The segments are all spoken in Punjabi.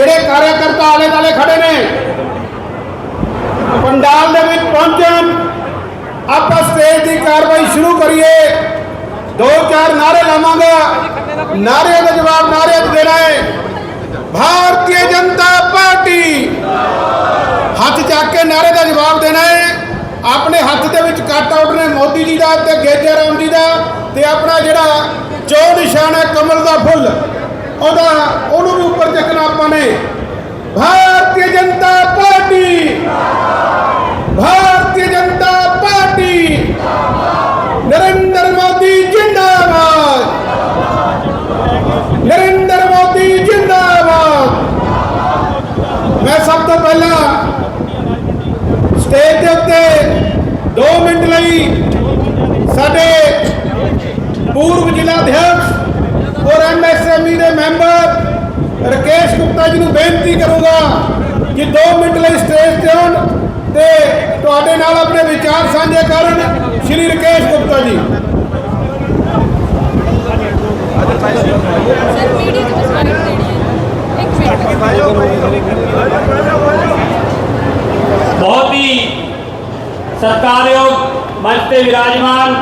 ਜਿਹੜੇ ਕਾਰਜਕਰਤਾ ਆਲੇ ਦਾਲੇ ਖੜੇ ਨੇ, ਪੰਡਾਲ ਦੇ ਵਿੱਚ ਪਹੁੰਚਣ, ਆਪਾਂ ਸਟੇਜ ਦੀ ਕਾਰਵਾਈ ਸ਼ੁਰੂ ਕਰੀਏ। ਦੋ ਚਾਰ ਨਾਰੇ ਲਾਵਾਂਗਾ। ਨਾਰੇ ਦਾ ਜਵਾਬ ਨਾਰੇ 'ਚ ਦੇਣਾ ਹੈ। ਭਾਰਤੀ ਜਨਤਾ ਪਾਰਟੀ ਹੱਥ ਚੱਕ ਕੇ ਨਾਰੇ ਦਾ ਜਵਾਬ ਦੇਣਾ ਹੈ। ਆਪਣੇ ਹੱਥ ਦੇ ਵਿੱਚ ਕੱਟ ਆਊਟ ਨੇ ਮੋਦੀ ਜੀ ਦਾ ਤੇ ਗੇਜੇ ਰਾਮ ਜੀ ਦਾ ਤੇ ਆਪਣਾ ਜਿਹੜਾ ਚੋ ਨਿਸ਼ਾਨ ਹੈ ਕਮਲ ਦਾ ਫੁੱਲ। ਉਹਦਾ ਉਹਨੂੰ ਵੀ ਉੱਪਰ ਚੱਕਣਾ ਆਪਾਂ ਨੇ। ਭਾਰਤੀ ਜਨਤਾ ਪਾਰਟੀ ਭਾਰਤੀ ਜਨਤਾ ਪਾਰਟੀ ਨਰਿੰਦਰ ਮੋਦੀ ਜਿੰਦਾਬਾਦ ਨਰਿੰਦਰ ਮੋਦੀ ਜਿੰਦਾਬਾਦ ਮੈਂ ਸਭ ਤੋਂ ਪਹਿਲਾਂ ਸਟੇਜ ਦੇ ਉੱਤੇ 2 ਮਿੰਟ ਲਈ ਸਾਡੇ ਪੂਰਵ ਜ਼ਿਲ੍ਹਾ ਅਧਿਕਸ਼ ਔਰ ਐਮਐਸਐਮਈ ਦੇ ਮੈਂਬਰ ਰਕੇਸ਼ ਗੁਪਤਾ ਜੀ ਨੂੰ ਬੇਨਤੀ ਕਰੂੰਗਾ ਕਿ 2 ਮਿੰਟ ਲਈ ਸਟੇਜ ਤੇ ਆਉਣ ਤੇ ਤੁਹਾਡੇ ਨਾਲ ਆਪਣੇ ਵਿਚਾਰ ਸਾਂਝੇ ਕਰਨ ਸ਼੍ਰੀ ਰਕੇਸ਼ ਗੁਪਤਾ ਜੀ। ਬਹੁਤ ਹੀ ਸਤਿਕਾਰਯੋਗ ਮੰਚ ਤੇ ਵਿਰਾਜਮਾਨ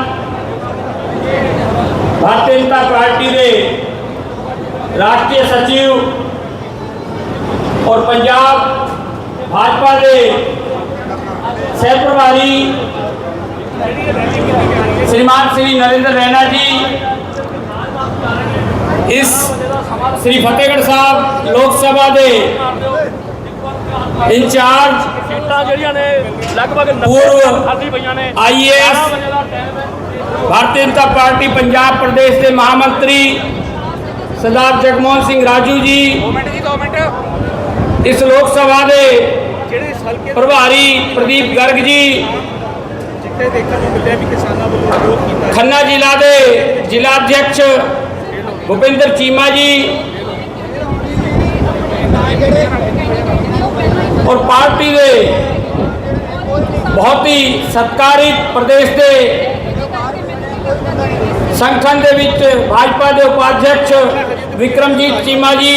ਭਾਰਤੀ ਜਨਤਾ ਪਾਰਟੀ ਦੇ ਰਾਸ਼ਟਰੀ ਸਚਿਵ ਔਰ ਪੰਜਾਬ ਭਾਜਪਾ ਦੇ ਸਹਿ ਪ੍ਰਭਾਰੀ श्रीमान श्री नरेंद्र रैना जी इस श्री फतेहगढ़ साहब लोक सभा ਦੇ ਇੰਚਾਰਜ ਸੀਟਾਂ ਜਿਹੜੀਆਂ ਨੇ ਲਗਭਗ 90 ਪੂਰਵ ਖਾਲੀ ਪਈਆਂ ਨੇ ਸਰਦਾਰ ਜਗਮੋਹਨ ਸਿੰਘ ਰਾਜੂ ਜੀ ਮਿੰਟ ਜੀ 2 ਮਿੰਟ ਇਸ ਲੋਕ ਸਭਾ ਦੇ ਜਿਹੜੇ ਹਲਕੇ ਪ੍ਰਭਾਰੀ ਪ੍ਰਦੀਪ ਗਰਗ ਜੀ ਜਿੱਥੇ ਦੇਖਣ ਨੂੰ ਮਿਲਿਆ ਵੀ ਕਿਸਾਨਾਂ ਵੱਲੋਂ ਵਿਰੋਧ ਕੀਤਾ ਖੰਨਾ ਜ਼ਿਲ੍ਹਾ ਦੇ ਜ਼ਿਲ੍ਹਾ ਅਧਿਕਸ਼ ਭੁਪਿੰਦਰ ਚੀਮਾ ਜੀ ਔਰ ਪਾਰਟੀ ਦੇ ਬਹੁਤ ਹੀ ਸਤਕਾਰਿਤ ਪ੍ਰਦੇਸ਼ ਦੇ ਸੰਗਠਨ ਦੇ ਵਿੱਚ ਭਾਜਪਾ ਦੇ ਉਪਾਧਿਅਕਸ਼ ਵਿਕਰਮਜੀਤ ਚੀਮਾ ਜੀ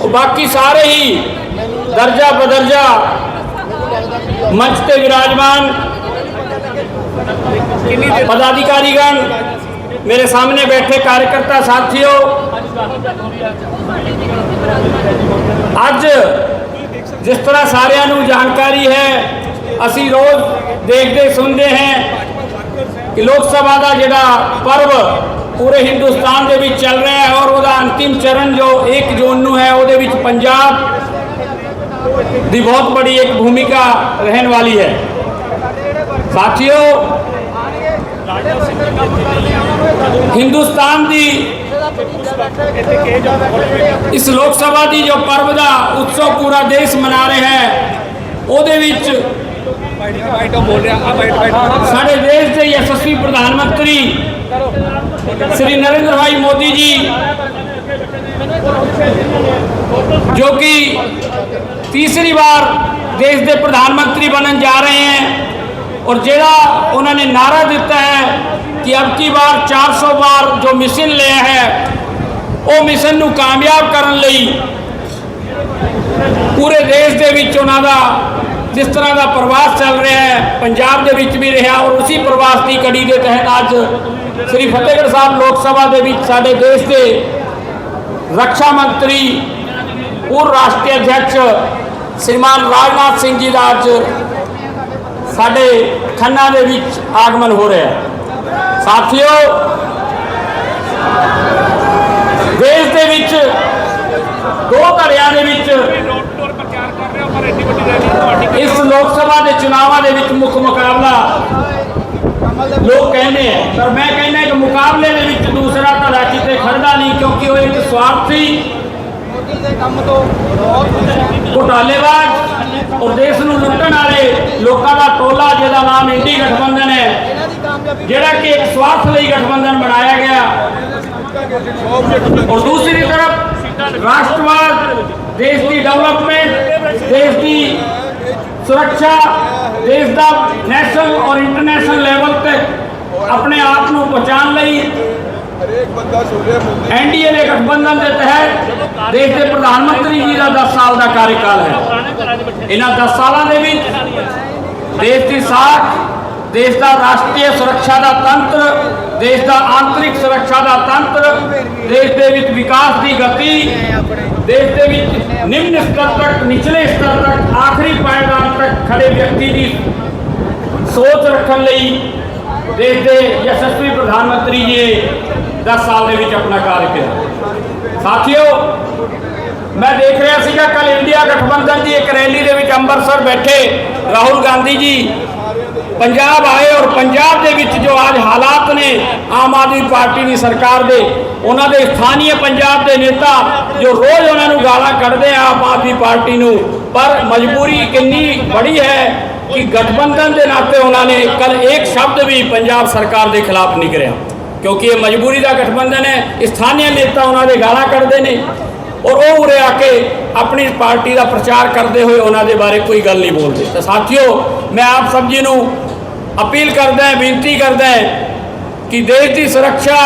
ਔਰ ਬਾਕੀ ਸਾਰੇ ਹੀ ਦਰਜਾ ਬਦਰਜਾ ਮੰਚ ਤੇ ਵਿਰਾਜਮਾਨ पदाधिकारीगण मेरे सामने बैठे कार्यकर्ता साथियों ਅੱਜ ਜਿਸ ਤਰ੍ਹਾਂ ਸਾਰਿਆਂ ਨੂੰ ਜਾਣਕਾਰੀ ਹੈ ਅਸੀਂ ਰੋਜ਼ ਦੇਖਦੇ ਸੁਣਦੇ ਹਾਂ ਕਿ ਲੋਕ ਸਭਾ ਦਾ ਜਿਹੜਾ ਪਰਵ ਪੂਰੇ ਹਿੰਦੁਸਤਾਨ ਦੇ ਵਿੱਚ ਚੱਲ ਰਿਹਾ ਹੈ ਔਰ ਉਹਦਾ ਅੰਤਿਮ ਚਰਨ ਜੋ 1 ਜੂਨ ਨੂੰ ਹੈ, ਉਹਦੇ ਵਿੱਚ ਪੰਜਾਬ ਦੀ ਬਹੁਤ ਬੜੀ ਇੱਕ ਭੂਮਿਕਾ ਰਹਿਣ ਵਾਲੀ ਹੈ। ਸਾਥੀਓ, ਹਿੰਦੁਸਤਾਨ ਦੀ ਇਸ ਲੋਕ ਸਭਾ ਦੀ ਜੋ ਪਰਵ ਦਾ ਉਤਸਵ ਪੂਰਾ ਦੇਸ਼ ਮਨਾ ਰਿਹਾ ਹੈ, ਉਹਦੇ ਵਿੱਚ ਸਾਡੇ ਦੇਸ਼ ਦੇ ਯਸ਼ਸਵੀ ਪ੍ਰਧਾਨ ਮੰਤਰੀ ਸ੍ਰੀ ਨਰਿੰਦਰ ਭਾਈ ਮੋਦੀ ਜੀ, ਜੋ ਕਿ ਤੀਸਰੀ ਵਾਰ ਦੇਸ਼ ਦੇ ਪ੍ਰਧਾਨ ਮੰਤਰੀ ਬਣਨ ਜਾ ਰਹੇ ਹੈ ਔਰ ਜਿਹੜਾ ਉਹਨਾਂ ਨੇ ਨਾਰਾ ਦਿੱਤਾ ਹੈ ਕਿ ਅਬ ਕੀ ਵਾਰ 400 ਵਾਰ ਜੋ ਮਿਸ਼ਨ ਲਿਆ ਹੈ, ਉਹ ਮਿਸ਼ਨ ਨੂੰ ਕਾਮਯਾਬ ਕਰਨ ਲਈ ਪੂਰੇ ਦੇਸ਼ ਦੇ ਵਿੱਚ ਉਹਨਾਂ ਦਾ ਜਿਸ ਤਰ੍ਹਾਂ ਦਾ ਪ੍ਰਵਾਸ ਚੱਲ ਰਿਹਾ ਹੈ, ਪੰਜਾਬ ਦੇ ਵਿੱਚ ਵੀ ਰਿਹਾ, ਔਰ ਉਸੇ ਪ੍ਰਵਾਸ ਦੀ ਕੜੀ ਦੇ ਤਹਿਤ ਅੱਜ ਸ੍ਰੀ ਫਤਿਹਗੜ੍ਹ ਸਾਹਿਬ ਲੋਕ ਸਭਾ ਦੇ ਵਿੱਚ ਸਾਡੇ ਦੇਸ਼ ਦੇ ਰੱਖਿਆ ਮੰਤਰੀ ਪੂਰ ਰਾਸ਼ਟਰੀ ਅਧਿਕਸ਼ ਸ਼੍ਰੀਮਾਨ ਰਾਜਨਾਥ ਸਿੰਘ ਜੀ ਦਾ ਅੱਜ ਸਾਡੇ ਖੰਨਾ ਦੇ ਵਿੱਚ ਆਗਮਨ ਹੋ ਰਿਹਾ ਹੈ। ਸਾਥੀਓ, ਦੇਸ਼ ਦੇ ਵਿੱਚ ਦੋ ਧੜਿਆਂ ਦੇ ਵਿੱਚ ਇਸ ਲੋਕ ਸਭਾ ਦੇ ਚੁਣਾਵਾਂ ਦੇ ਵਿੱਚ ਮੁੱਖ ਮੁਕਾਬਲਾ ਲੋਕ ਕਹਿੰਦੇ ਆ। ਪਰ ਮੈਂ ਕਹਿੰਦਾ ਕਿ ਮੁਕਾਬਲੇ ਦੇ ਵਿੱਚ ਦੂਸਰਾ ਧੜਾ ਕਿਤੇ ਖੜਦਾ ਨਹੀਂ ਕਿਉਂਕਿ ਉਹ ਇੱਕ ਸਵਾਰਥੀ ਘੁਟਾਲੇਬਾਜ਼ ਔਰ ਦੇਸ਼ ਨੂੰ ਲੁੱਟਣ ਵਾਲੇ ਲੋਕਾਂ ਦਾ ਟੋਲਾ ਜਿਹਦਾ ਨਾਮ ਇੰਡੀ ਗਠਬੰਧਨ ਹੈ, ਜਿਹੜਾ ਕਿ ਇੱਕ ਸਵਾਰਥ ਲਈ ਗਠਬੰਧਨ ਬਣਾਇਆ ਗਿਆ। ਔਰ ਦੂਸਰੀ ਤਰਫ ਰਾਸ਼ਟਰਵਾਦ ਦੇਸ਼ ਦੀ ਡਿਵੈਲਪਮੈਂਟ ਦੇਸ਼ ਦੀ ਸੁਰੱਖਿਆ ਦੇਸ਼ ਦਾ ਨੈਸ਼ਨਲ ਔਰ ਇੰਟਰਨੈਸ਼ਨਲ ਲੈਵਲ ਤੇ ਆਪਣੇ ਆਪ ਨੂੰ ਪਹੁੰਚਾਉਣ ਲਈ ਹਰੇਕ ਬੰਦਾ ਸੁਣ ਰਿਹਾ ਐਨਡੀਏ ਦੇ ਗਠਬੰਧਨ ਦੇ ਤਹਿਤ ਦੇਸ਼ ਦੇ ਪ੍ਰਧਾਨ ਮੰਤਰੀ ਜੀ ਦਾ 10 ਸਾਲ ਦਾ ਕਾਰਜਕਾਲ ਹੈ ਇਹਨਾਂ 10 ਸਾਲਾਂ ਦੇ ਵਿੱਚ ਦੇਸ਼ ਦੀ ਸਾਖ ਦੇਸ਼ ਦਾ ਰਾਸ਼ਟਰੀ ਸੁਰੱਖਿਆ ਦਾ ਤੰਤਰ ਦੇਸ਼ ਦਾ ਆਂਤਰਿਕ ਸੁਰੱਖਿਆ ਦਾ ਤੰਤਰ ਦੇਸ਼ ਦੇ ਵਿੱਚ ਵਿਕਾਸ ਦੀ ਗਤੀ ਦੇਸ਼ ਦੇ ਵਿੱਚ ਨਿਮਨ ਸਤਰ ਤੱਕ, ਨਿਚਲੇ ਸਤਰ ਤੱਕ, ਆਖਰੀ ਪਾਇਦਾਨ ਤੱਕ ਖੜੇ ਵਿਅਕਤੀ ਦੀ ਸੋਚ ਰੱਖਣ ਲਈ ਦੇਸ਼ ਦੇ ਯਸ਼ਸਵੀ ਪ੍ਰਧਾਨ ਮੰਤਰੀ ਜੀ ਨੇ 10 ਸਾਲ ਦੇ ਵਿੱਚ ਆਪਣਾ ਕਾਰਜ ਕੀਤਾ। ਸਾਥੀਓ, ਮੈਂ ਦੇਖ ਰਿਹਾ ਸੀਗਾ ਕੱਲ ਇੰਡੀਆ ਗਠਬੰਧਨ ਦੀ ਇੱਕ ਰੈਲੀ ਦੇ ਵਿੱਚ ਅੰਮ੍ਰਿਤਸਰ ਬੈਠੇ ਰਾਹੁਲ ਗਾਂਧੀ ਜੀ ਪੰਜਾਬ ਆਏ ਔਰ ਪੰਜਾਬ ਦੇ ਵਿੱਚ ਜੋ ਅੱਜ ਹਾਲਾਤ ਨੇ ਆਮ ਆਦਮੀ ਪਾਰਟੀ ਦੀ ਸਰਕਾਰ ਦੇ, ਉਹਨਾਂ ਦੇ ਸਥਾਨੀय ਪੰਜਾਬ ਦੇ ਨੇਤਾ ਜੋ ਰੋਜ਼ ਉਹਨਾਂ ਨੂੰ ਗਾਲਾਂ ਕੱਢਦੇ ਆ ਆਮ ਆਦਮੀ ਪਾਰਟੀ ਨੂੰ, ਪਰ ਮਜਬੂਰੀ ਕਿੰਨੀ ਬੜੀ ਹੈ ਕਿ ਗਠਬੰਧਨ ਦੇ ਨਾਤੇ ਉਹਨਾਂ ਨੇ ਕੱਲ ਇੱਕ ਸ਼ਬਦ ਵੀ ਪੰਜਾਬ ਸਰਕਾਰ ਦੇ ਖਿਲਾਫ ਨਹੀਂ ਕਰਿਆ। ਕਿਉਂਕਿ ਇਹ ਮਜਬੂਰੀ ਦਾ ਗਠਬੰਧਨ ਹੈ ਸਥਾਨੀय ਨੇਤਾ ਉਹਨਾਂ ਦੇ ਗਾਲਾਂ ਕੱਢਦੇ ਨੇ। ਔਰ ਉਹ ਉਰੇ ਆ ਕੇ ਆਪਣੀ ਪਾਰਟੀ ਦਾ ਪ੍ਰਚਾਰ ਕਰਦੇ ਹੋਏ ਉਹਨਾਂ ਦੇ ਬਾਰੇ ਕੋਈ ਗੱਲ ਨਹੀਂ ਬੋਲਦੇ। ਤਾਂ ਸਾਥੀਓ, ਮੈਂ ਆਪ ਸਭ ਜੀ ਨੂੰ ਅਪੀਲ ਕਰਦਾ ਹਾਂ, ਬੇਨਤੀ ਕਰਦਾ ਹਾਂ ਕਿ ਦੇਸ਼ ਦੀ ਸੁਰੱਖਿਆ,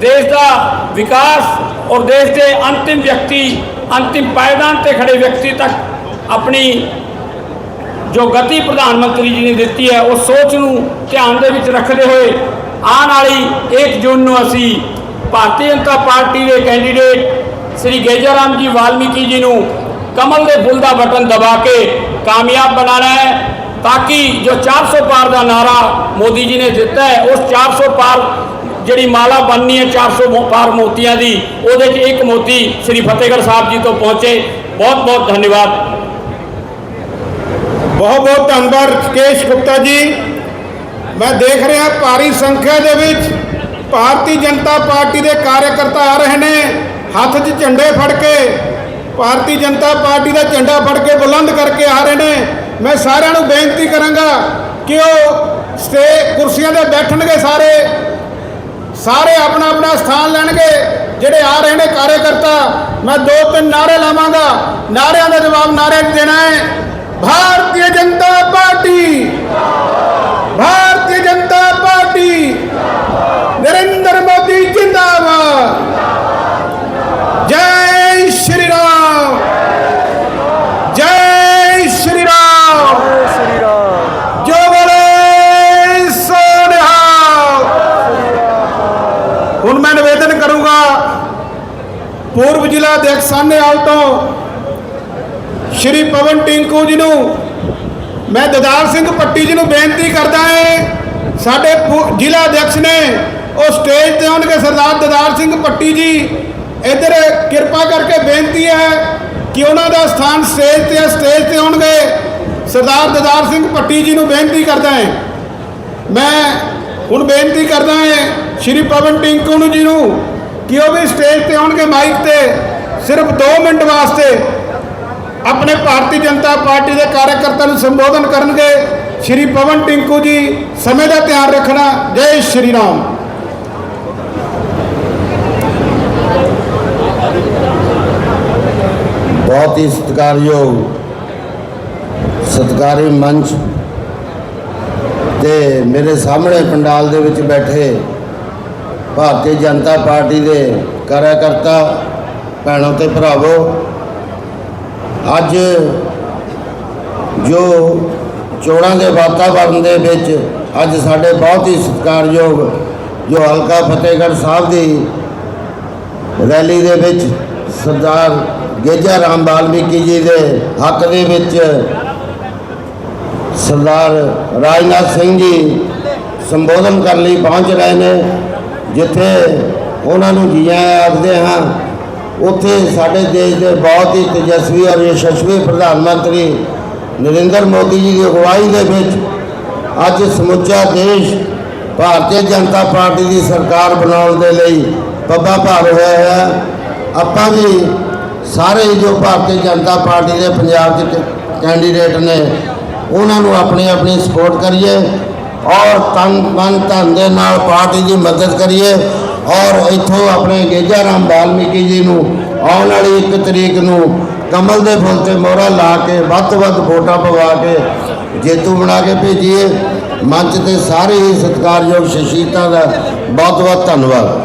ਦੇਸ਼ ਦਾ ਵਿਕਾਸ ਔਰ ਦੇਸ਼ ਦੇ ਅੰਤਿਮ ਵਿਅਕਤੀ, ਅੰਤਿਮ ਪਾਇਦਾਨ ਤੇ ਖੜੇ ਵਿਅਕਤੀ ਤੱਕ ਆਪਣੀ ਜੋ ਗਤੀ ਪ੍ਰਧਾਨ ਮੰਤਰੀ ਜੀ ਨੇ ਦਿੱਤੀ ਹੈ, ਉਹ ਸੋਚ ਨੂੰ ਧਿਆਨ ਦੇ ਵਿੱਚ ਰੱਖਦੇ ਹੋਏ ਆਉਣ ਵਾਲੀ 1 ਜੂਨ ਨੂੰ ਅਸੀਂ ਭਾਰਤੀ ਜਨਤਾ ਪਾਰਟੀ ਦੇ ਕੈਂਡੀਡੇਟ ਸ੍ਰੀ ਗੇਜਰਾਮ ਜੀ ਵਾਲਮੀਕੀ ਜੀ ਨੂੰ ਕਮਲ ਦੇ ਫੁੱਲ ਦਾ ਬਟਨ ਦਬਾ ਕੇ ਕਾਮਯਾਬ ਬਣਾਉਣਾ ਹੈ ਤਾਂ ਕਿ ਜੋ 400 ਪਾਰ ਦਾ ਨਾਰਾ ਮੋਦੀ ਜੀ ਨੇ ਦਿੱਤਾ ਹੈ, ਉਸ 400 ਪਾਰ ਜਿਹੜੀ ਮਾਲਾ ਬਣਨੀ ਹੈ 400 ਮੋ- ਪਾਰ ਮੋਤੀਆਂ ਦੀ, ਉਹਦੇ 'ਚ ਇੱਕ ਮੋਤੀ ਸ੍ਰੀ ਫਤਿਹਗੜ੍ਹ ਸਾਹਿਬ ਜੀ ਤੋਂ ਪਹੁੰਚੇ। ਬਹੁਤ ਬਹੁਤ ਧੰਨਵਾਦ। ਬਹੁਤ ਬਹੁਤ ਧੰਨਵਾਦ ਰਕੇਸ਼ ਗੁਪਤਾ ਜੀ। ਮੈਂ ਦੇਖ ਰਿਹਾ ਭਾਰੀ ਸੰਖਿਆ ਦੇ ਵਿੱਚ ਭਾਰਤੀ ਜਨਤਾ ਪਾਰਟੀ ਦੇ ਕਾਰਜਕਰਤਾ ਆ ਰਹੇ ਨੇ। ਹੱਥ 'ਚ ਝੰਡੇ ਫੜ ਕੇ ਭਾਰਤੀ ਜਨਤਾ ਪਾਰਟੀ ਦਾ ਝੰਡਾ ਫੜ ਕੇ ਬੁਲੰਦ ਕਰਕੇ ਆ ਰਹੇ ਨੇ। ਮੈਂ ਸਾਰਿਆਂ ਨੂੰ ਬੇਨਤੀ ਕਰਾਂਗਾ ਕਿ ਉਹ ਸਟੇ ਕੁਰਸੀਆਂ ਤੇ ਬੈਠਣਗੇ ਸਾਰੇ। ਸਾਰੇ ਆਪਣਾ ਆਪਣਾ ਸਥਾਨ ਲੈਣਗੇ। ਜਿਹੜੇ ਆ ਰਹੇ ਨੇ ਕਾਰਜਕਰਤਾ, ਮੈਂ ਦੋ ਤਿੰਨ ਨਾਰੇ ਲਾਵਾਂਗਾ। ਨਾਰਿਆਂ ਦਾ ਜਵਾਬ ਨਾਰੇ 'ਚ ਦੇਣਾ ਹੈ। ਭਾਰਤੀ ਜਨਤਾ ਪਾਰਟੀ! ਭਾਰਤੀ ਜਨਤਾ ਪਾਰਟੀ ਨਰਿੰਦਰ ਮੋਦੀ ਜਿੰਦਾਬਾਦ ਜੈ ਸ਼੍ਰੀ ਰਾਮ ਜੈ ਸ਼੍ਰੀ ਰਾਮ ਜੋ ਬੋਲੇ ਸੋ ਨਿਹਾਲ ਹੁਣ ਮੈਂ ਨਿਵੇਦਨ ਕਰੂੰਗਾ ਪੂਰਬ ਸਾਹਨੇਵਾਲ ਤੋਂ ਸ਼੍ਰੀ ਪਵਨ ਟਿੰਕੂ ਜੀ ਨੂੰ ਮੈਂ ਦਦਾਰ ਸਿੰਘ ਪੱਟੀ ਜੀ ਨੂੰ ਬੇਨਤੀ ਕਰਦਾ ਹਾਂ, ਸਾਡੇ ਜ਼ਿਲ੍ਹਾ ਅਧਿਕਸ਼ ਨੇ ਉਹ ਸਟੇਜ ਤੇ ਆਉਣਗੇ ਸਰਦਾਰ ਦਦਾਰ ਸਿੰਘ ਪੱਟੀ ਜੀ। ਇੱਧਰ ਕਿਰਪਾ ਕਰਕੇ ਬੇਨਤੀ ਹੈ ਕਿ ਉਹਨਾਂ ਦਾ ਸਥਾਨ ਸਟੇਜ ਤੇ ਹੈ ਸਟੇਜ ਤੇ ਆਉਣਗੇ। ਸਰਦਾਰ ਦਦਾਰ ਸਿੰਘ ਪੱਟੀ ਜੀ ਨੂੰ ਬੇਨਤੀ ਕਰਦਾ ਹਾਂ। ਮੈਂ ਹੁਣ ਬੇਨਤੀ ਕਰਦਾ ਹਾਂ, ਸ਼੍ਰੀ ਪਵਨ ਟਿੰਕੂ ਨੂੰ ਜੀ ਨੂੰ ਕਿ ਉਹ ਵੀ ਸਟੇਜ ਤੇ ਆਉਣਗੇ ਮਾਈਕ ਤੇ। ਸਿਰਫ 2 ਮਿੰਟ ਵਾਸਤੇ ਆਪਣੇ ਭਾਰਤੀ ਜਨਤਾ ਪਾਰਟੀ ਦੇ ਕਾਰਜਕਰਤਾ ਨੂੰ ਸੰਬੋਧਨ ਕਰਨਗੇ। ਸ਼੍ਰੀ ਪਵਨ ਟਿੰਕੂ ਜੀ, ਸਮੇਂ ਦਾ ਧਿਆਨ ਰੱਖਣਾ। ਜੈ ਸ਼੍ਰੀ ਰਾਮ। ਬਹੁਤ ਹੀ ਸਤਿਕਾਰਯੋਗ, ਸਤਿਕਾਰੀ ਮੰਚ ਤੇ ਮੇਰੇ ਸਾਹਮਣੇ ਪੰਡਾਲ ਦੇ ਵਿੱਚ ਬੈਠੇ ਭਾਰਤੀ ਜਨਤਾ ਪਾਰਟੀ ਦੇ ਕਾਰਜਕਰਤਾ ਭੈਣੋ ਤੇ ਭਰਾਵੋ, ਅੱਜ ਜੋ ਚੋਣਾਂ ਦੇ ਵਾਤਾਵਰਣ ਦੇ ਵਿੱਚ ਅੱਜ ਸਾਡੇ ਬਹੁਤ ਹੀ ਸਤਿਕਾਰਯੋਗ ਜੋ ਹਲਕਾ ਫਤਿਹਗੜ੍ਹ ਸਾਹਿਬ ਦੀ ਰੈਲੀ ਦੇ ਵਿੱਚ ਸਰਦਾਰ ਗੇਜਾ ਰਾਮ ਵਾਲਮੀਕੀ ਜੀ ਦੇ ਹੱਕ ਦੇ ਵਿੱਚ ਸਰਦਾਰ ਰਾਜਨਾਥ ਸਿੰਘ ਜੀ ਸੰਬੋਧਨ ਕਰਨ ਲਈ ਪਹੁੰਚ ਰਹੇ ਨੇ, ਜਿੱਥੇ ਉਹਨਾਂ ਨੂੰ ਜੀ ਆਇਆਂ ਆਖਦੇ ਹਾਂ ਉੱਥੇ ਸਾਡੇ ਦੇਸ਼ ਦੇ ਬਹੁਤ ਹੀ ਤੇਜਸਵੀ ਔਰ ਯਸ਼ਸਵੀ ਪ੍ਰਧਾਨ ਮੰਤਰੀ ਨਰਿੰਦਰ ਮੋਦੀ ਜੀ ਦੀ ਅਗਵਾਈ ਦੇ ਵਿੱਚ ਅੱਜ ਸਮੁੱਚਾ ਦੇਸ਼ ਭਾਰਤੀ ਜਨਤਾ ਪਾਰਟੀ ਦੀ ਸਰਕਾਰ ਬਣਾਉਣ ਦੇ ਲਈ ਪੱਬਾ ਭਾਰ ਹੋਇਆ ਹੈ ਆਪਾਂ ਵੀ ਸਾਰੇ ਜੋ ਭਾਰਤੀ ਜਨਤਾ ਪਾਰਟੀ ਦੇ ਪੰਜਾਬ ਦੇ ਕ- ਕੈਂਡੀਡੇਟ ਨੇ, ਉਹਨਾਂ ਨੂੰ ਆਪਣੀ ਆਪਣੀ ਸਪੋਰਟ ਕਰੀਏ ਔਰ ਤਨ ਮਨ ਧਨ ਦੇ ਨਾਲ ਪਾਰਟੀ ਦੀ ਮਦਦ ਕਰੀਏ। ਔਰ ਇੱਥੋਂ ਆਪਣੇ ਗੇਜਾ ਰਾਮ ਵਾਲਮੀਕੀ ਜੀ ਨੂੰ ਆਉਣ ਵਾਲੀ 1 ਤਰੀਕ ਨੂੰ ਕਮਲ ਦੇ ਫੁੱਲ ਤੇ ਮੋਹਰਾ ਲਾ ਕੇ ਵੱਧ ਤੋਂ ਵੱਧ ਵੋਟਾਂ ਪਵਾ ਕੇ ਜੇਤੂ ਬਣਾ ਕੇ ਭੇਜੀਏ। ਮੰਚ ਤੇ ਸਾਰੇ ਹੀ ਸਤਿਕਾਰਯੋਗ ਸ਼ਖਸੀਅਤਾਂ ਦਾ ਬਹੁਤ ਬਹੁਤ ਧੰਨਵਾਦ।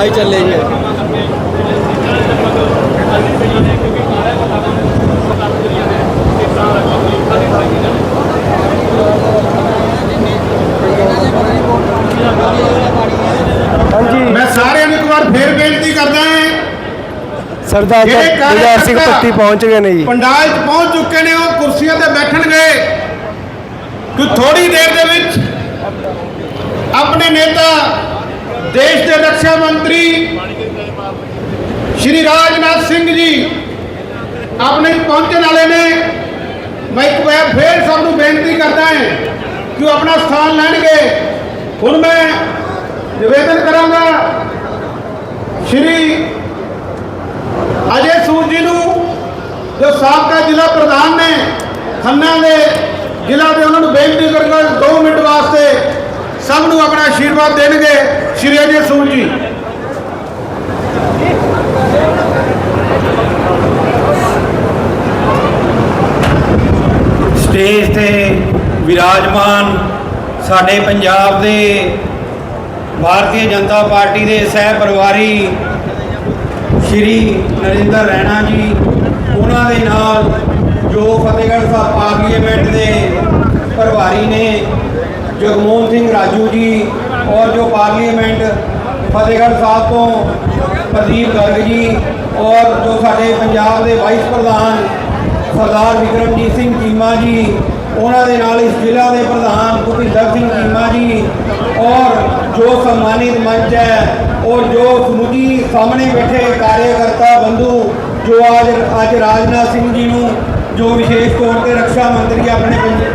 ਆਈ ਚੱਲੇ ਜੀ। ਮੈਂ ਸਾਰਿਆਂ ਨੂੰ ਇੱਕ ਵਾਰ ਫੇਰ ਬੇਨਤੀ ਕਰਦਾ ਹਾਂ। ਸਰਦਾਰ ਜਿਹੜੇ ਗੁਰਦਾਰ ਸਿੰਘ ਪੱਟੀ ਪਹੁੰਚ ਗਏ ਨੇ ਜੀ। ਪੰਡਾਲ 'ਚ ਪਹੁੰਚ ਚੁੱਕੇ ਨੇ ਉਹ ਕੁਰਸੀਆਂ ਤੇ ਬੈਠਣਗੇ ਕਿ ਥੋੜੀ ਦੇਰ ਦੇ ਵਿੱਚ ਆਪਣੇ ਨੇਤਾ ਦੇਸ਼ ਦੇ ਰੱਖਿਆ ਮੰਤਰੀ ਸ਼੍ਰੀ ਰਾਜਨਾਥ ਸਿੰਘ ਜੀ ਆਪਣੇ ਪਹੁੰਚਣ ਵਾਲੇ ਨੇ। ਮੈਂ ਇੱਕ ਵਾਰ ਫੇਰ ਸਭ ਨੂੰ ਬੇਨਤੀ ਕਰਦਾ ਹਾਂ ਕਿ ਉਹ ਆਪਣਾ ਸਥਾਨ ਲੈਣਗੇ। ਹੁਣ ਮੈਂ ਨਿਵੇਦਨ ਕਰਾਂਗਾ ਸ਼੍ਰੀ ਅਜੇ ਸੂਰ ਜੀ ਨੂੰ, ਜੋ ਸਾਬਕਾ ਜ਼ਿਲ੍ਹਾ ਪ੍ਰਧਾਨ ਨੇ, ਖੰਨਾ ਦੇ ਜ਼ਿਲ੍ਹਾ ਦੇ ਉਹਨਾਂ ਨੂੰ ਬੇਨਤੀ ਕਰਾਂਗਾ 2 ਮਿੰਟ ਵਾਸਤੇ ਸਭ ਨੂੰ ਆਪਣਾ ਆਸ਼ੀਰਵਾਦ ਦੇਣਗੇ ਸ਼੍ਰੀ ਅਜੇ ਸੂਰ ਜੀ। ਸਟੇਜ ਤੇ ਵਿਰਾਜਮਾਨ ਸਾਡੇ ਪੰਜਾਬ ਦੇ ਭਾਰਤੀ ਜਨਤਾ ਪਾਰਟੀ ਦੇ ਸਹਿ ਪਰਿਵਾਰੀ ਸ਼੍ਰੀ ਨਰਿੰਦਰ ਰੈਣਾ ਜੀ, ਉਹਨਾਂ ਦੇ ਨਾਲ ਜੋ ਫਤਿਹਗੜ੍ਹ ਸਾਹਿਬ ਪਾਰਲੀਮੈਂਟ ਦੇ ਪ੍ਰਭਾਰੀ ਨੇ, ਜਗਮੋਹਨ ਸਿੰਘ ਰਾਜੂ ਜੀ ਔਰ ਜੋ ਪਾਰਲੀਮੈਂਟ ਫਤਿਹਗੜ੍ਹ ਸਾਹਿਬ ਤੋਂ ਪ੍ਰਦੀਪ ਗਰਗ ਜੀ ਔਰ ਜੋ ਸਾਡੇ ਪੰਜਾਬ ਦੇ ਵਾਈਸ ਪ੍ਰਧਾਨ ਸਰਦਾਰ ਵਿਕਰਮਜੀਤ ਸਿੰਘ ਚੀਮਾ ਜੀ ਉਹਨਾਂ ਦੇ ਨਾਲ ਇਸ ਜ਼ਿਲ੍ਹਾ ਦੇ ਪ੍ਰਧਾਨ ਭੁਪਿੰਦਰ ਸਿੰਘ ਚੀਮਾ ਜੀ ਔਰ ਜੋ ਸਨਮਾਨਿਤ ਮੰਚ ਹੈ, ਔਰ ਜੋ ਸਮੁੱਚੀ ਸਾਹਮਣੇ ਬੈਠੇ ਕਾਰਜਕਰਤਾ ਬੰਧੂ, ਜੋ ਅੱਜ ਅੱਜ ਰਾਜਨਾਥ ਸਿੰਘ ਜੀ ਨੂੰ, ਜੋ ਵਿਸ਼ੇਸ਼ ਤੌਰ ਤੇ ਰੱਖਿਆ ਮੰਤਰੀ ਆਪਣੇ ਪੰਜ-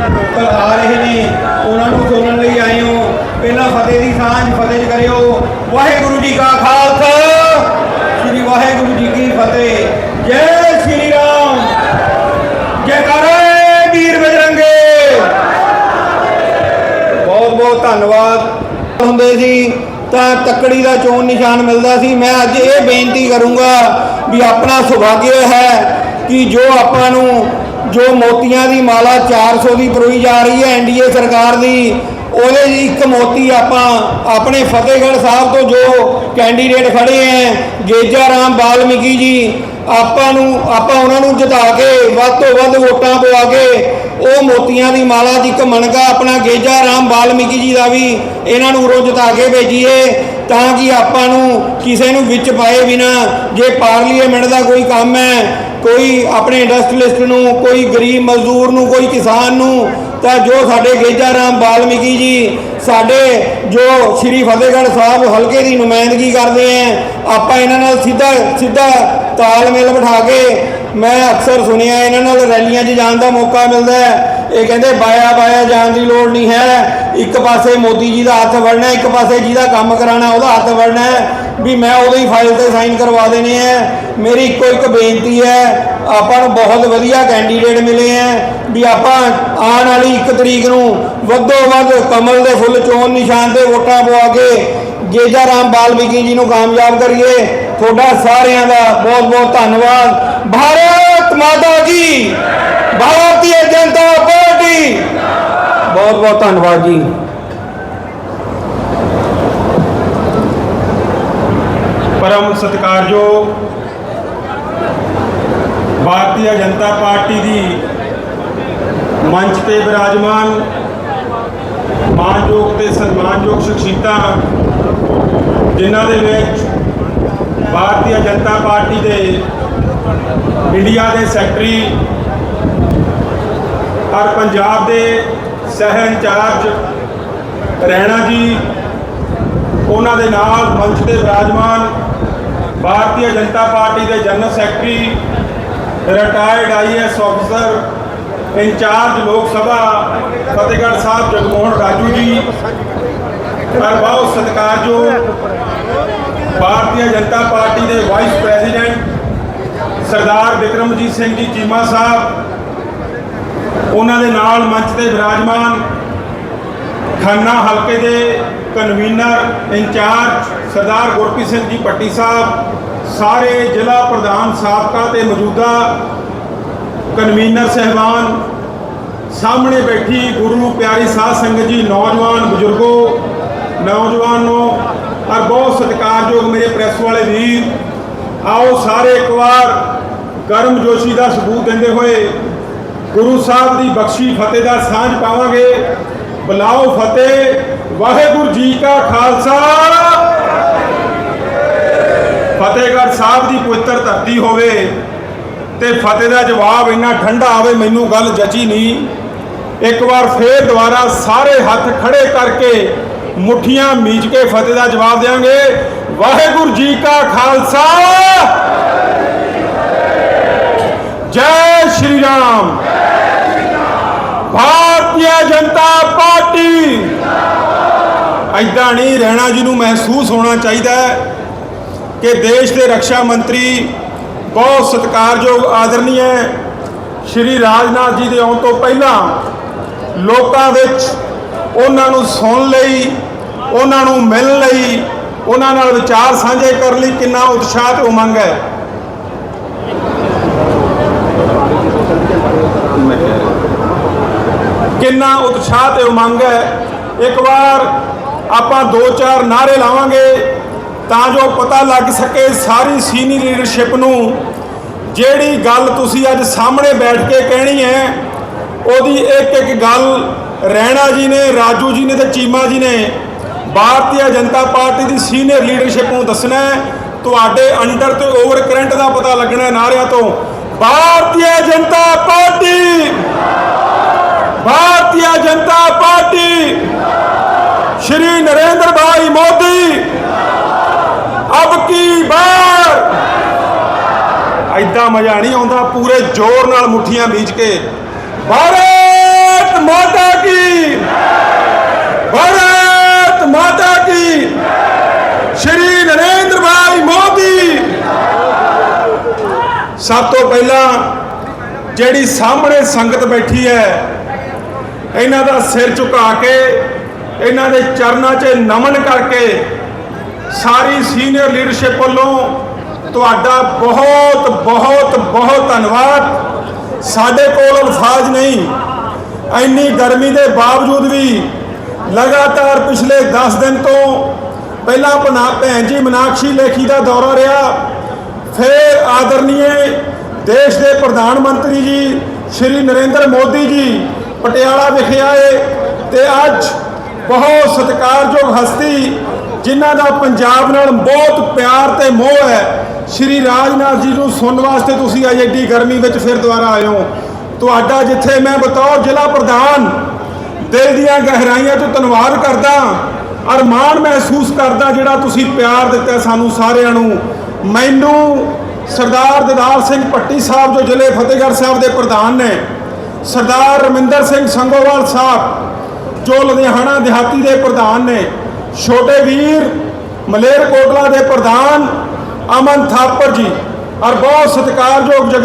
ਆ ਰਹੇ ਨੇ, ਉਹਨਾਂ ਨੂੰ ਸੁਣਨ ਲਈ ਆਏ ਹੋ। ਪਹਿਲਾਂ ਫਤਿਹ ਦੀ ਸਾਂਝ ਫਤਿਹ ਕਰਿਓ। ਵਾਹਿਗੁਰੂ ਜੀ ਕਾ ਖਾਲਸਾ ਸ੍ਰੀ ਵਾਹਿਗੁਰੂ ਜੀ ਕੀ ਫਤਿਹ ਜੈ ਸ਼੍ਰੀ ਰਾਮ ਜੈਕਾਰੇ ਵੀਰ ਬਜਰੰਗੇ ਬਹੁਤ ਬਹੁਤ ਧੰਨਵਾਦ ਹੁੰਦੇ ਸੀ ਤਾਂ ਤੱਕੜੀ ਦਾ ਚੋਣ ਨਿਸ਼ਾਨ ਮਿਲਦਾ ਸੀ। ਮੈਂ ਅੱਜ ਇਹ ਬੇਨਤੀ ਕਰੂੰਗਾ ਵੀ ਆਪਣਾ ਸੁਭਾਗਿਆ ਹੈ ਕਿ ਜੋ ਆਪਾਂ ਨੂੰ, ਜੋ ਮੋਤੀਆਂ ਦੀ ਮਾਲਾ 400 ਦੀ ਪਰੋਈ ਜਾ ਰਹੀ ਹੈ ਐਨਡੀਏ ਸਰਕਾਰ ਦੀ, ਉਹਦੇ ਇੱਕ ਮੋਤੀ ਆਪਾਂ ਆਪਣੇ ਫਤਿਹਗੜ੍ਹ ਸਾਹਿਬ ਤੋਂ ਜੋ ਕੈਂਡੀਡੇਟ ਖੜੇ ਹੈ ਗੇਜਾ ਰਾਮ ਬਾਲਮੀਕੀ ਜੀ ਆਪਾਂ ਨੂੰ, ਆਪਾਂ ਉਹਨਾਂ ਨੂੰ ਜਿਤਾ ਕੇ ਵੱਧ ਤੋਂ ਵੱਧ ਵੋਟਾਂ ਪਵਾ ਕੇ ਉਹ ਮੋਤੀਆਂ ਦੀ ਮਾਲਾ ਦੀ ਇੱਕ ਮਣਕਾ ਆਪਣਾ ਗੇਜਾ ਰਾਮ ਬਾਲਮੀਕੀ ਜੀ ਦਾ ਵੀ ਇਹਨਾਂ ਨੂੰ ਉਰੋਂ ਜਿਤਾ ਕੇ ਭੇਜੀਏ ਤਾਂ ਕਿ ਆਪਾਂ ਨੂੰ ਕਿਸੇ ਨੂੰ ਵਿੱਚ ਪਾਏ ਬਿਨਾ ਜੇ ਪਾਰਲੀਮੈਂਟ ਦਾ ਕੋਈ ਕੰਮ ਹੈ, ਕੋਈ ਆਪਣੇ ਇੰਡਸਟਰੀਲਿਸਟ ਨੂੰ, ਕੋਈ ਗਰੀਬ ਮਜ਼ਦੂਰ ਨੂੰ, ਕੋਈ ਕਿਸਾਨ ਨੂੰ ਤਾਂ ਜੋ ਸਾਡੇ ਗੇਜਾ ਰਾਮ ਬਾਲਮੀਕੀ ਜੀ, ਸਾਡੇ ਜੋ ਸ਼੍ਰੀ ਫਤਿਹਗੜ੍ਹ ਸਾਹਿਬ ਹਲਕੇ ਦੀ ਨੁਮਾਇੰਦਗੀ ਕਰਦੇ ਹੈ ਆਪਾਂ ਇਹਨਾਂ ਨਾਲ ਸਿੱਧਾ ਸਿੱਧਾ ਤਾਲਮੇਲ ਬਿਠਾ ਕੇ ਮੈਂ ਅਕਸਰ ਸੁਣਿਆ, ਇਹਨਾਂ ਨਾਲ ਰੈਲੀਆਂ 'ਚ ਜਾਣ ਦਾ ਮੌਕਾ ਮਿਲਦਾ ਹੈ ਇਹ ਕਹਿੰਦੇ, ਬਾਇਆ ਬਾਇਆ ਜਾਣ ਦੀ ਲੋੜ ਨਹੀਂ ਹੈ। ਇੱਕ ਪਾਸੇ ਮੋਦੀ ਜੀ ਦਾ ਹੱਥ ਵੜਨਾ ਇੱਕ ਪਾਸੇ ਜਿਹਦਾ ਕੰਮ ਕਰਾਣਾ ਉਹਦਾ ਹੱਥ ਵੜਨਾ ਵੀ ਮੈਂ ਉਦੋਂ ਹੀ ਫਾਈਲ ਤੇ ਸਾਈਨ ਕਰਵਾ ਦੇਣੇ ਹੈ ਮੇਰੀ ਇੱਕੋ ਇੱਕ ਬੇਨਤੀ ਹੈ ਆਪਾਂ ਨੂੰ ਬਹੁਤ ਵਧੀਆ ਕੈਂਡੀਡੇਟ ਮਿਲੇ ਹੈ ਵੀ ਆਪਾਂ ਆਉਣ ਵਾਲੀ 1 ਤਰੀਕ ਨੂੰ ਵੱਧੋ ਵੱਧ ਕਮਲ ਦੇ ਫੁੱਲ ਚੋਣ ਨਿਸ਼ਾਨ ਤੇ ਵੋਟਾਂ ਪਵਾ ਕੇ ਜੇਜਾ ਰਾਮ ਬਾਲਮੀਕੀ ਜੀ ਨੂੰ ਕਾਮਯਾਬ ਕਰੀਏ, ਤੁਹਾਡਾ ਸਾਰਿਆਂ ਦਾ ਬਹੁਤ ਬਹੁਤ ਧੰਨਵਾਦ। ਭਾਰਤ ਮਾਤਾ ਕੀ? ਭਾਰਤੀ ਜਨਤਾ ਪਾਰਟੀ। ਬਹੁਤ ਬਹੁਤ ਧੰਨਵਾਦ ਜੀ। ਪਰਮ ਸਤਿਕਾਰਯੋਗ ਭਾਰਤੀ ਜਨਤਾ ਪਾਰਟੀ ਦੀ ਮੰਚ ਤੇ ਵਿਰਾਜਮਾਨ ਮਾਨਯੋਗ ਤੇ ਸਨਮਾਨਯੋਗ ਸ਼ਖਸੀਅਤਾਂ, ਜਿਨ੍ਹਾਂ ਦੇ ਵਿੱਚ ਭਾਰਤੀ ਜਨਤਾ ਪਾਰਟੀ ਦੇ ਇੰਡੀਆ ਦੇ ਸੈਕਟਰੀ ਔਰ ਪੰਜਾਬ ਦੇ ਸਹਿ ਇੰਚਾਰਜ ਰਹਿਣਾ ਜੀ, ਉਹਨਾਂ ਦੇ ਨਾਲ ਮੰਚ ਤੇ ਵਿਰਾਜਮਾਨ ਭਾਰਤੀ ਜਨਤਾ ਪਾਰਟੀ ਦੇ ਜਨਰਲ ਸੈਕਟਰੀ ਰਿਟਾਇਰਡ ਆਈਐਸ ਅਫਸਰ ਇੰਚਾਰਜ ਲੋਕ ਸਭਾ, ਫਤਿਹਗੜ੍ਹ ਸਾਹਿਬ ਜਗਮੋਹਨ ਰਾਜੂ ਜੀ। ਪਰ ਬਹੁਤ ਸਤਿਕਾਰਯੋਗ ਭਾਰਤੀ ਜਨਤਾ ਪਾਰਟੀ ਦੇ ਵਾਈਸ ਪ੍ਰੈਜ਼ੀਡੈਂਟ ਸਰਦਾਰ ਵਿਕਰਮਜੀਤ ਸਿੰਘ ਜੀ ਚੀਮਾ ਸਾਹਿਬ, ਉਹਨਾਂ ਦੇ ਨਾਲ ਮੰਚ ਤੇ ਵਿਰਾਜਮਾਨ ਖੰਨਾ ਹਲਕੇ ਦੇ ਕਨਵੀਨਰ ਇੰਚਾਰਜ ਸਰਦਾਰ ਗੁਰਪ੍ਰੀਤ ਸਿੰਘ ਜੀ ਪੱਟੀ ਸਾਹਿਬ ਸਾਰੇ ਜ਼ਿਲ੍ਹਾ ਪ੍ਰਧਾਨ ਸਾਬਕਾ ਤੇ ਮੌਜੂਦਾ ਕਨਵੀਨਰ ਸਹਿਬਾਨ ਸਾਹਮਣੇ ਬੈਠੀ ਗੁਰੂ ਪਿਆਰੀ ਸਾਧ ਸੰਗਤ ਜੀ, ਨੌਜਵਾਨ ਬਜ਼ੁਰਗੋ, ਨੌਜਵਾਨੋ ਔਰ ਬਹੁਤ ਸਤਿਕਾਰਯੋਗ ਮੇਰੇ ਪ੍ਰੈਸ ਵਾਲੇ ਵੀਰ, ਆਓ ਸਾਰੇ ਇੱਕ ਵਾਰ ਕਰਮ ਜੋਸ਼ੀ ਦਾ ਸਬੂਤ ਦਿੰਦੇ ਹੋਏ ਗੁਰੂ ਸਾਹਿਬ ਦੀ ਬਖਸ਼ੀ ਫਤਿਹ ਦਾ ਸਾਂਝ ਪਾਵਾਂਗੇ। ਬੁਲਾਓ ਫਤਿਹ, ਵਾਹਿਗੁਰੂ ਜੀ ਕਾ ਖਾਲਸਾ। ਫਤਿਹਗੜ੍ਹ ਸਾਹਿਬ ਦੀ ਪਵਿੱਤਰ ਧਰਤੀ ਹੋਵੇ ਤੇ ਫਤਿਹ ਦਾ ਜਵਾਬ ਇੰਨਾ ਠੰਡਾ ਆਵੇ, ਮੈਨੂੰ ਗੱਲ ਜਚੀ ਨਹੀਂ। ਇੱਕ ਵਾਰ ਫੇਰ ਦੁਬਾਰਾ ਸਾਰੇ ਹੱਥ ਖੜੇ ਕਰਕੇ ਮੁਠੀਆਂ ਮੀਚ ਕੇ ਫਤਿਹ ਦਾ ਜਵਾਬ ਦੇਵਾਂਗੇ ਵਾਹਿਗੁਰੂ ਜੀ ਕਾ ਖਾਲਸਾ। ਜੈ ਸ਼੍ਰੀ ਰਾਮ। ਭਾਰਤੀ ਜਨਤਾ ਪਾਰਟੀ। ਐਦਾਂ ਨਹੀਂ ਰਹਿਣਾ ਜੀ ਨੂੰ ਮਹਿਸੂਸ ਹੋਣਾ ਚਾਹੀਦਾ। ਹੈ ਕਿ ਦੇਸ਼ ਦੇ ਰੱਖਿਆ ਮੰਤਰੀ ਬਹੁਤ ਸਤਿਕਾਰਯੋਗ ਆਦਰਨੀय ਸ਼੍ਰੀ ਰਾਜਨਾਥ ਜੀ ਦੇ ਆਉਣ ਤੋਂ ਪਹਿਲਾਂ ਲੋਕਾਂ ਵਿੱਚ ਉਹਨਾਂ ਨੂੰ ਸੁਣਨ ਲਈ, ਉਹਨਾਂ ਨੂੰ ਮਿਲਣ ਲਈ, ਉਹਨਾਂ ਨਾਲ ਵਿਚਾਰ ਸਾਂਝੇ ਕਰਨ ਲਈ ਕਿੰਨਾ ਉਤਸ਼ਾਹ ਤੇ ਉਮੰਗ ਹੈ। ਕਿੰਨਾ ਉਤਸ਼ਾਹ ਤੇ ਉਮੰਗ ਹੈ। ਇੱਕ ਵਾਰ ਆਪਾਂ ਦੋ ਚਾਰ ਨਾਰੇ ਲਾਵਾਂਗੇ। ਤਾਂ ਜੋ ਪਤਾ ਲੱਗ ਸਕੇ ਸਾਰੀ ਸੀਨੀਅਰ ਲੀਡਰਸ਼ਿਪ ਨੂੰ, ਜਿਹੜੀ ਗੱਲ ਤੁਸੀਂ ਅੱਜ ਸਾਹਮਣੇ ਬੈਠ ਕੇ ਕਹਿਣੀ ਹੈ, ਉਹਦੀ ਇੱਕ ਇੱਕ ਗੱਲ ਰੈਣਾ ਜੀ ਨੇ, ਰਾਜੂ ਜੀ ਨੇ ਤੇ ਚੀਮਾ ਜੀ ਨੇ, ਭਾਰਤੀ ਜਨਤਾ ਪਾਰਟੀ ਦੀ ਸੀਨੀਅਰ ਲੀਡਰਸ਼ਿਪ ਨੂੰ ਦੱਸਣਾ ਹੈ। ਤੁਹਾਡੇ ਅੰਡਰ ਤੇ ਓਵਰ ਕਰੰਟ ਦਾ ਪਤਾ ਲੱਗਣਾ ਹੈ ਨਾਰਿਆਂ ਤੋਂ। ਭਾਰਤੀ ਜਨਤਾ ਪਾਰਟੀ ਭਾਰਤੀ ਜਨਤਾ ਪਾਰਟੀ ਸ਼੍ਰੀ ਨਰਿੰਦਰ ਭਾਈ ਮੋਦੀ ਅਬ ਕੀ ਬਾਰ ਐਦਾਂ ਮਜ਼ਾ ਨਹੀਂ ਆਉਂਦਾ, ਪੂਰੇ ਜ਼ੋਰ ਨਾਲ ਮੁੱਠੀਆਂ ਬੀਜ ਕੇ। ਭਾਰਤ ਮਾਤਾ ਕੀ? ਭਾਰਤ ਮਾਤਾ ਕੀ? ਸ਼੍ਰੀ ਨਰਿੰਦਰ ਭਾਈ ਮੋਦੀ। ਸਭ ਤੋਂ ਪਹਿਲਾਂ ਜਿਹੜੀ ਸਾਹਮਣੇ ਸੰਗਤ ਬੈਠੀ ਹੈ, ਇਹਨਾਂ ਦਾ ਸਿਰ ਝੁਕਾ ਕੇ, ਇਹਨਾਂ ਦੇ ਚਰਨਾਂ 'ਚ ਨਮਨ ਕਰਕੇ ਸਾਰੀ ਸੀਨੀਅਰ ਲੀਡਰਸ਼ਿਪ ਵੱਲੋਂ ਤੁਹਾਡਾ ਬਹੁਤ ਬਹੁਤ ਬਹੁਤ ਧੰਨਵਾਦ। ਸਾਡੇ ਕੋਲ ਅਲਫਾਜ਼ ਨਹੀਂ, ਇੰਨੀ ਗਰਮੀ ਦੇ ਬਾਵਜੂਦ ਵੀ ਲਗਾਤਾਰ ਪਿਛਲੇ 10 ਦਿਨ ਤੋਂ ਪਹਿਲਾਂ ਬਣਾ ਭੈਣ ਜੀ ਮਨਾਕਸ਼ੀ ਲੇਖੀ ਦਾ ਦੌਰਾ ਰਿਹਾ। ਫਿਰ ਆਦਰਨੀਏ ਦੇਸ਼ ਦੇ ਪ੍ਰਧਾਨ ਮੰਤਰੀ ਜੀ, ਸ਼੍ਰੀ ਨਰਿੰਦਰ ਮੋਦੀ ਜੀ ਪਟਿਆਲਾ ਵਿਖੇ ਆਏ ਤੇ ਅੱਜ ਬਹੁਤ ਸਤਿਕਾਰਯੋਗ ਹਸਤੀ, ਜਿਨ੍ਹਾਂ ਦਾ ਪੰਜਾਬ ਨਾਲ ਬਹੁਤ ਪਿਆਰ ਤੇ ਮੋਹ ਹੈ ਸ਼੍ਰੀ ਰਾਜਨਾਥ ਜੀ ਨੂੰ ਸੁਣਨ ਵਾਸਤੇ ਤੁਸੀਂ ਅੱਜ ਐਡੀ ਗਰਮੀ ਵਿੱਚ ਫਿਰ ਦੁਬਾਰਾ ਆਏ ਹੋ। ਤੁਹਾਡਾ ਜਿੱਥੇ ਮੈਂ ਬਤੌਰ ਜ਼ਿਲ੍ਹਾ ਪ੍ਰਧਾਨ ਦਿਲ ਦੀਆਂ ਗਹਿਰਾਈਆਂ ਤੋਂ ਧੰਨਵਾਦ ਕਰਦਾ ਔਰ ਮਹਿਸੂਸ ਕਰਦਾ ਜਿਹੜਾ ਤੁਸੀਂ ਪਿਆਰ ਦਿੱਤਾ ਸਾਨੂੰ ਸਾਰਿਆਂ ਨੂੰ। ਮੈਨੂੰ ਸਰਦਾਰ ਦਿਦਾਰ ਸਿੰਘ ਪੱਟੀ ਸਾਹਿਬ ਜੋ ਜ਼ਿਲ੍ਹੇ ਫਤਿਹਗੜ੍ਹ ਸਾਹਿਬ ਦੇ ਪ੍ਰਧਾਨ ਨੇ, ਸਰਦਾਰ ਰਮਿੰਦਰ ਸਿੰਘ ਸੰਗੋਵਾਲ ਸਾਹਿਬ ਜੋ ਲੁਧਿਆਣਾ ਦਿਹਾਤੀ ਦੇ ਪ੍ਰਧਾਨ ਨੇ, ਛੋਟੇ ਵੀਰ ਮਲੇਰਕੋਟਲਾ ਦੇ ਪ੍ਰਧਾਨ ਅਮਨ ਥਾਪਰ ਜੀ ਔਰ ਬਹੁਤ ਸਤਿਕਾਰਯੋਗ ਜਗ